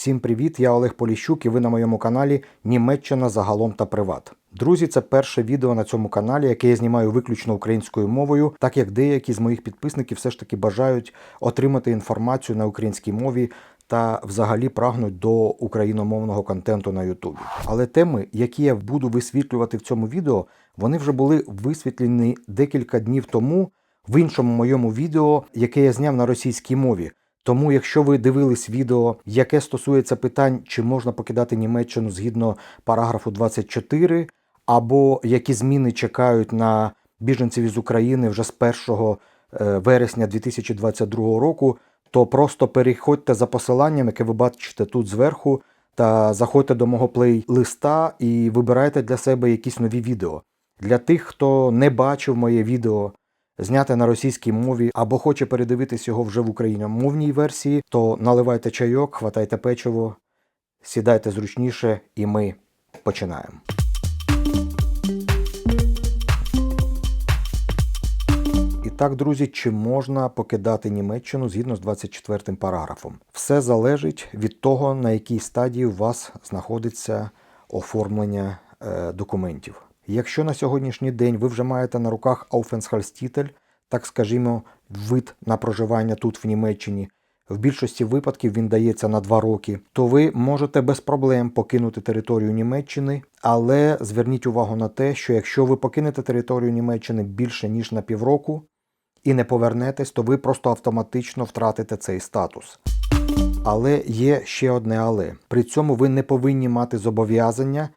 Всім привіт! Я Олег Поліщук і ви на моєму каналі Німеччина загалом та приват. Друзі, це перше відео на цьому каналі, яке я знімаю виключно українською мовою, так як деякі з моїх підписників все ж таки бажають отримати інформацію на українській мові та взагалі прагнуть до україномовного контенту на Ютубі. Але теми, які я буду висвітлювати в цьому відео, вони вже були висвітлені декілька днів тому в іншому моєму відео, яке я зняв на російській мові. Тому, якщо ви дивились відео, яке стосується питань, чи можна покидати Німеччину згідно параграфу 24, або які зміни чекають на біженців із України вже з 1 е, вересня 2022 року, то просто переходьте за посиланням, яке ви бачите тут зверху, та заходьте до мого плейлиста і вибирайте для себе якісь нові відео. Для тих, хто не бачив моє відео, зняте на російській мові або хоче передивитись його вже в україномовній версії, то наливайте чайок, хватайте печиво, сідайте зручніше, і ми починаємо. Так, друзі, чи можна покидати Німеччину згідно з 24 параграфом? Все залежить від того, на якій стадії у вас знаходиться оформлення е, документів. Якщо на сьогоднішній день ви вже маєте на руках Aufenthaltstitel, так скажімо, вид на проживання тут в Німеччині, в більшості випадків він дається на 2 роки, то ви можете без проблем покинути територію Німеччини, але зверніть увагу на те, що якщо ви покинете територію Німеччини більше ніж на півроку і не повернетесь, то ви просто автоматично втратите цей статус. Але є ще одне але. При цьому ви не повинні мати зобов'язання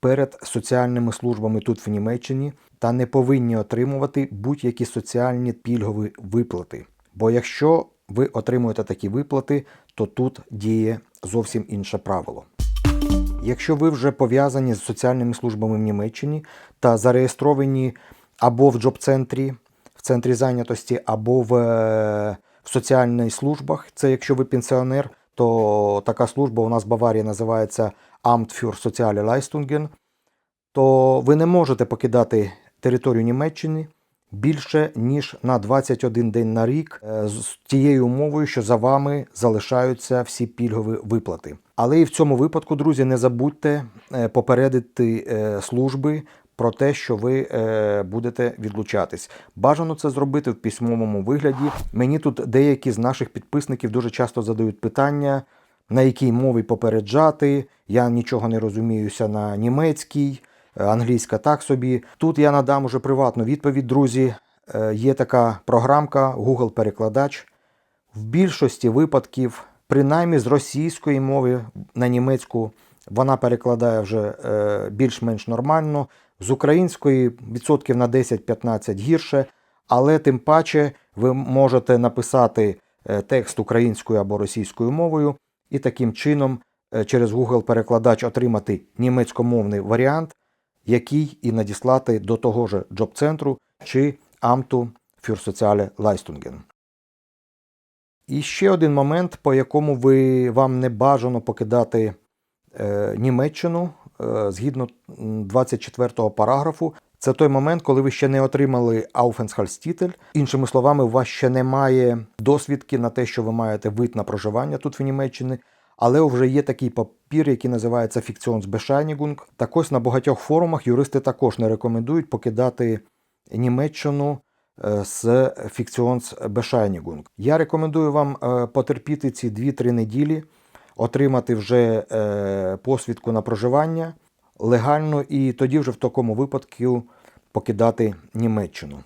перед соціальними службами тут в Німеччині та не повинні отримувати будь-які соціальні пільгові виплати. Бо якщо ви отримуєте такі виплати, то тут діє зовсім інше правило. Якщо ви вже пов'язані з соціальними службами в Німеччині та зареєстровані або в джоб-центрі, в центрі зайнятості, або в, е, в соціальних службах, це якщо ви пенсіонер, то така служба у нас в Баварії називається Amt für Soziale Leistungen, то ви не можете покидати територію Німеччини більше ніж на 21 день на рік е, з тією умовою, що за вами залишаються всі пільгові виплати. Але і в цьому випадку, друзі, не забудьте е, попередити е, служби про те, що ви е, будете відлучатись. Бажано це зробити в письмовому вигляді. Мені тут деякі з наших підписників дуже часто задають питання, на якій мові попереджати. Я нічого не розуміюся на німецькій, е, англійська так собі. Тут я надам уже приватну відповідь, друзі. Е, Є така програмка Google Перекладач. В більшості випадків, принаймні з російської мови на німецьку, вона перекладає вже більш-менш нормально. З української відсотків на 10-15 гірше, але тим паче ви можете написати е, текст українською або російською мовою і таким чином е, через Google перекладач отримати німецькомовний варіант, який і надіслати до того ж джоб-центру чи Амту Soziale Leistungen. І ще один момент, по якому ви, вам не бажано покидати е, Німеччину згідно м, 24 параграфу. Це той момент, коли ви ще не отримали Aufenthaltstitel. Іншими словами, у вас ще немає досвідки на те, що ви маєте вид на проживання тут в Німеччині. Але вже є такий папір, який називається Fiktionsbescheinigung. Так ось на багатьох форумах юристи також не рекомендують покидати Німеччину е, з Fiktionsbescheinigung. Я рекомендую вам е, потерпіти ці 2-3 неділі, отримати вже е, посвідку на проживання легально, і тоді вже в такому випадку покидати Німеччину.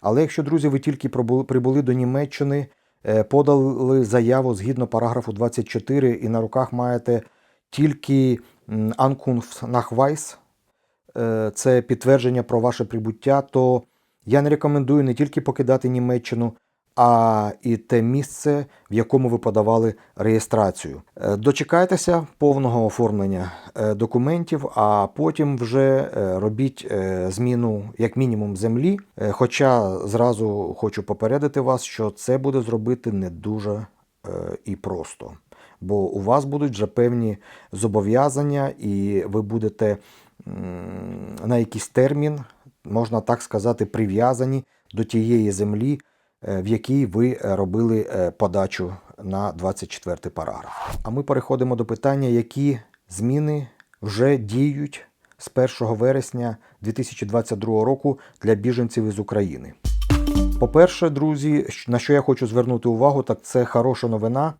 Але якщо, друзі, ви тільки прибули- до Німеччини, е, подали заяву згідно параграфу 24 і на руках маєте тільки Ankunftsnachweis, е, це підтвердження про ваше прибуття, то я не рекомендую не тільки покидати Німеччину, а і те місце, в якому ви подавали реєстрацію. Е, Дочекайтеся повного оформлення е, документів, а потім вже е, робіть зміну як мінімум землі. Хоча зразу хочу попередити вас, що це буде зробити не дуже і просто. Бо у вас будуть вже певні зобов'язання, і ви будете на якийсь термін, можна так сказати, прив'язані до тієї землі, в якій ви е, робили е, подачу на 24 параграф. А ми переходимо до питання, які зміни вже діють з 1 вересня 2022 року для біженців із України. По-перше, друзі, на що я хочу звернути увагу, так це хороша новина.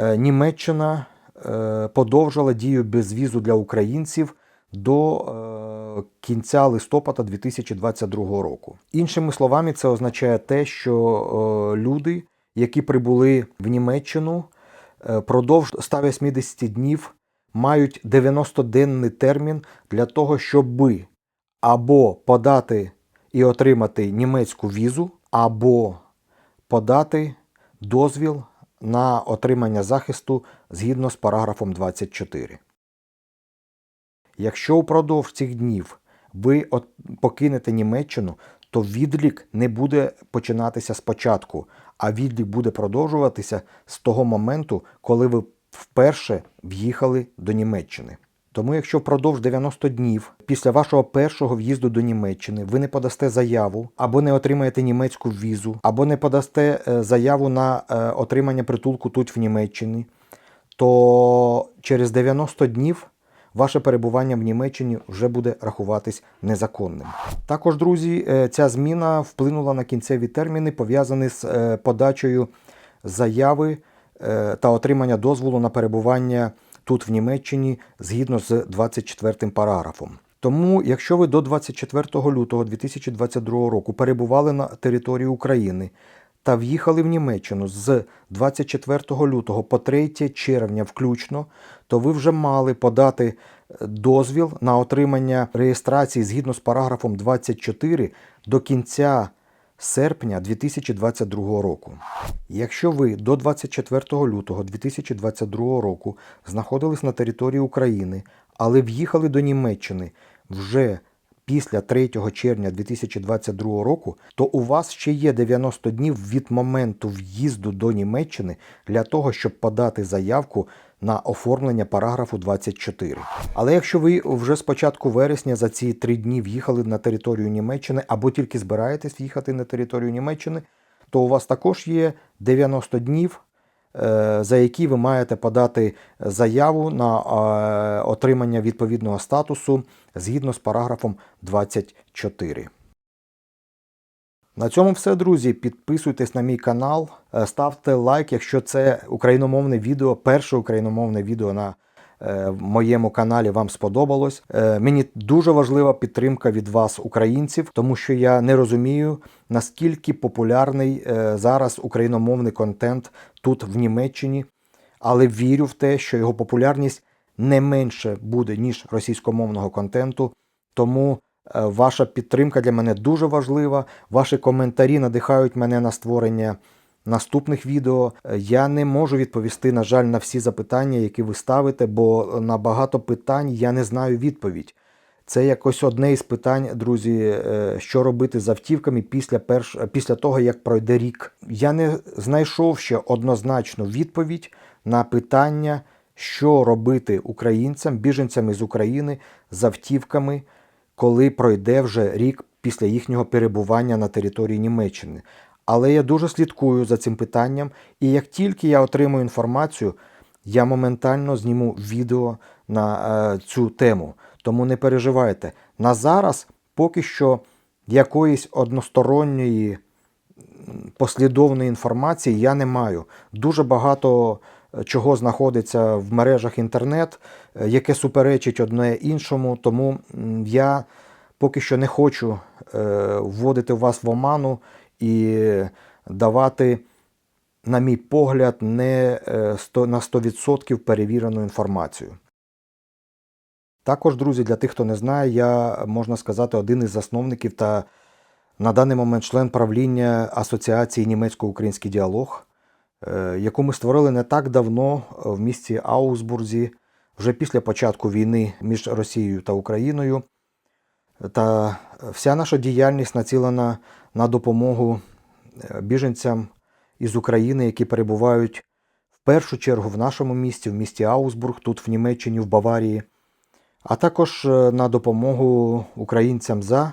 Е, Німеччина е, подовжила дію безвізу для українців до е, кінця листопада 2022 року. Іншими словами, це означає те, що е, люди, які прибули в Німеччину, е, продовж 180 днів мають 90-денний термін для того, щоб або подати і отримати німецьку візу, або подати дозвіл на отримання захисту згідно з параграфом 24. Якщо упродовж цих днів ви покинете Німеччину, то відлік не буде починатися спочатку, а відлік буде продовжуватися з того моменту, коли ви вперше в'їхали до Німеччини. Тому, якщо впродовж 90 днів після вашого першого в'їзду до Німеччини ви не подасте заяву, або не отримаєте німецьку візу, або не подасте е, заяву на е, отримання притулку тут в Німеччині, то через 90 днів ваше перебування в Німеччині вже буде рахуватись незаконним. Також, друзі, е, ця зміна вплинула на кінцеві терміни, пов'язані з е, подачею заяви е, та отримання дозволу на перебування тут в Німеччині згідно з 24 параграфом. Тому, якщо ви до 24 лютого 2022 року перебували на території України та в'їхали в Німеччину з 24 лютого по 3 червня включно, то ви вже мали подати е, дозвіл на отримання реєстрації згідно з параграфом 24 до кінця серпня 2022 року. Якщо ви до 24 лютого 2022 року знаходились на території України, але в'їхали до Німеччини вже після 3 червня 2022 року, то у вас ще є 90 днів від моменту в'їзду до Німеччини для того, щоб подати заявку на оформлення параграфу 24. Але якщо ви вже з початку вересня за ці три дні в'їхали на територію Німеччини або тільки збираєтесь в'їхати на територію Німеччини, то у вас також є 90 днів, за які ви маєте подати заяву на е, отримання відповідного статусу згідно з параграфом 24. На цьому все, друзі. Підписуйтесь на мій канал, е, ставте лайк, якщо це україномовне відео, перше україномовне відео на е, моєму каналі вам сподобалось. Е, Мені дуже важлива підтримка від вас, українців, тому що я не розумію, наскільки популярний е, зараз україномовний контент тут в Німеччині, але вірю в те, що його популярність не менше буде, ніж російськомовного контенту. Тому ваша підтримка для мене дуже важлива. Ваші коментарі надихають мене на створення наступних відео. Я не можу відповісти, на жаль, на всі запитання, які ви ставите, бо на багато питань я не знаю відповідь. Це якось одне із питань, друзі, е, що робити з автівками після перш... після того, як пройде рік. Я не знайшов ще однозначну відповідь на питання, що робити українцям, біженцям із України з автівками, коли пройде вже рік після їхнього перебування на території Німеччини. Але я дуже слідкую за цим питанням, і як тільки я отримую інформацію, я моментально зніму відео на е, цю тему. Тому не переживайте. На зараз поки що якоїсь односторонньої послідовної інформації я не маю. Дуже багато е, чого знаходиться в мережах інтернет, е, яке суперечить одне іншому. Тому я поки що не хочу е, вводити вас в оману і давати, на мій погляд, не е, на 100% перевірену інформацію. Також, друзі, для тих, хто не знає, я можна сказати один із засновників та на даний момент член правління Асоціації німецько-український діалог, е, яку ми створили не так давно в місті Аусбурзі, вже після початку війни між Росією та Україною. Та вся наша діяльність націлена на допомогу е, біженцям із України, які перебувають в першу чергу в нашому місті, в місті Аусбург, тут в Німеччині, в Баварії, а також е, на допомогу українцям за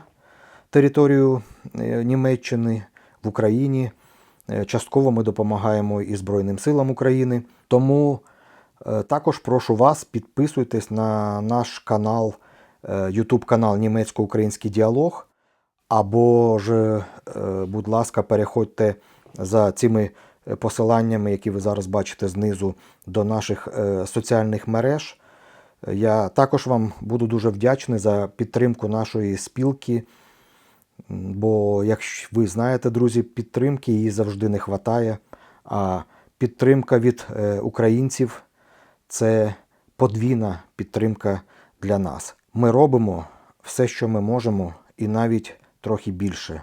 територію е, Німеччини в Україні, Частково ми допомагаємо і Збройним силам України. Тому також прошу вас підписуйтесь на наш канал, YouTube канал Німецько-Український діалог. Або ж, е, будь ласка, переходьте за цими е, посиланнями, які ви зараз бачите знизу, до наших е, соціальних мереж. Я також вам буду дуже вдячний за підтримку нашої спілки. Бо, як ви знаєте, друзі, підтримки її завжди не вистачає. А підтримка від е, українців це подвійна підтримка для нас. Ми робимо все, що ми можемо, і навіть трохи більше.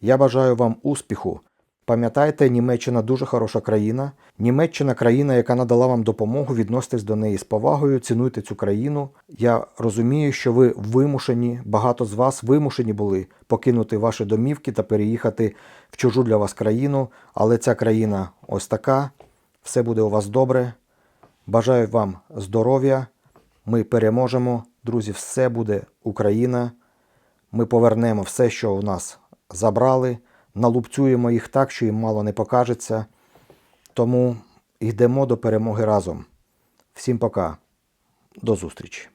Я бажаю вам успіху. Пам'ятайте, Німеччина дуже хороша країна. Німеччина країна, яка надала вам допомогу, відноситесь до неї з повагою, цінуйте цю країну. Я розумію, що ви вимушені, багато з вас вимушені були покинути ваші домівки та переїхати в чужу для вас країну, але ця країна ось така. Все буде у вас добре. Бажаю вам здоров'я. Ми переможемо. Друзі, все буде Україна. Ми повернемо все, що у нас забрали, налупцюємо їх так, що їм мало не покажеться. Тому йдемо до перемоги разом. Всім пока. До зустрічі.